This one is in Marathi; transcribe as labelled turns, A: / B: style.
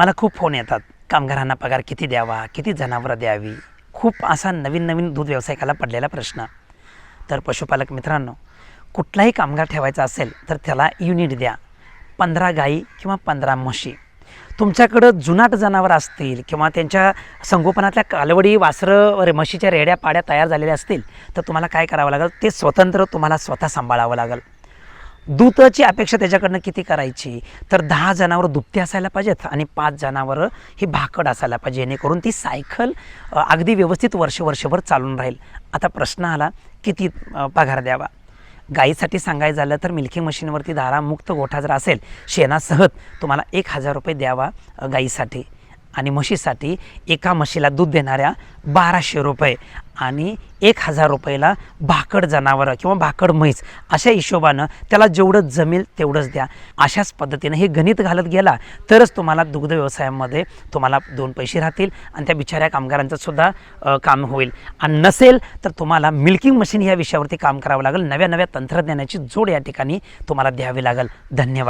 A: मला खूप फोन येतात. कामगारांना पगार किती द्यावा किती जनावरं द्यावी? खूप असा नवीन नवीन दूध व्यावसायिकाला पडलेला प्रश्न. तर पशुपालक मित्रांनो कुठलाही कामगार ठेवायचा असेल तर त्याला युनिट द्या. पंधरा गाई किंवा पंधरा म्हशी. तुमच्याकडं जुनाट जनावर असतील किंवा त्यांच्या संगोपनातल्या कालवडी वासरं रे म्हशीच्या रेड्या पाड्या तयार झालेल्या असतील तर तुम्हाला काय करावं लागेल? ते स्वतंत्र तुम्हाला स्वतः सांभाळावं लागेल. दूताची अपेक्षा त्याच्याकडनं किती करायची? तर दहा जनावरं दुपते असायला पाहिजेत आणि पाच जनावरं ही भाकड असायला पाहिजे जेणेकरून ती सायकल अगदी व्यवस्थित वर्ष वर्षभर चालून राहील. आता प्रश्न आला किती पगार द्यावा? गाईसाठी सांगायचं झालं तर मिल्किंग मशीनवरती दारामुक्त गोठा जर असेल शेणासहत तुम्हाला एक हजार रुपये द्यावा गाईसाठी. आणि म्हशीसाठी एका म्हशीला दूध देणाऱ्या बाराशे रुपये आणि एक हजार रुपयाला भाकड जनावरं किंवा भाकड म्हैस अशा हिशोबानं त्याला जेवढं जमेल तेवढंच द्या. अशाच पद्धतीनं हे गणित घालत गेला तरच तुम्हाला दुग्ध व्यवसायामध्ये तुम्हाला दोन पैसे राहतील आणि त्या बिचाऱ्या कामगारांचंसुद्धा काम होईल. आणि नसेल तर तुम्हाला मिल्किंग मशीन या विषयावरती काम करावं लागेल. नव्या नव्या तंत्रज्ञानाची जोड या ठिकाणी तुम्हाला द्यावी लागेल. धन्यवाद.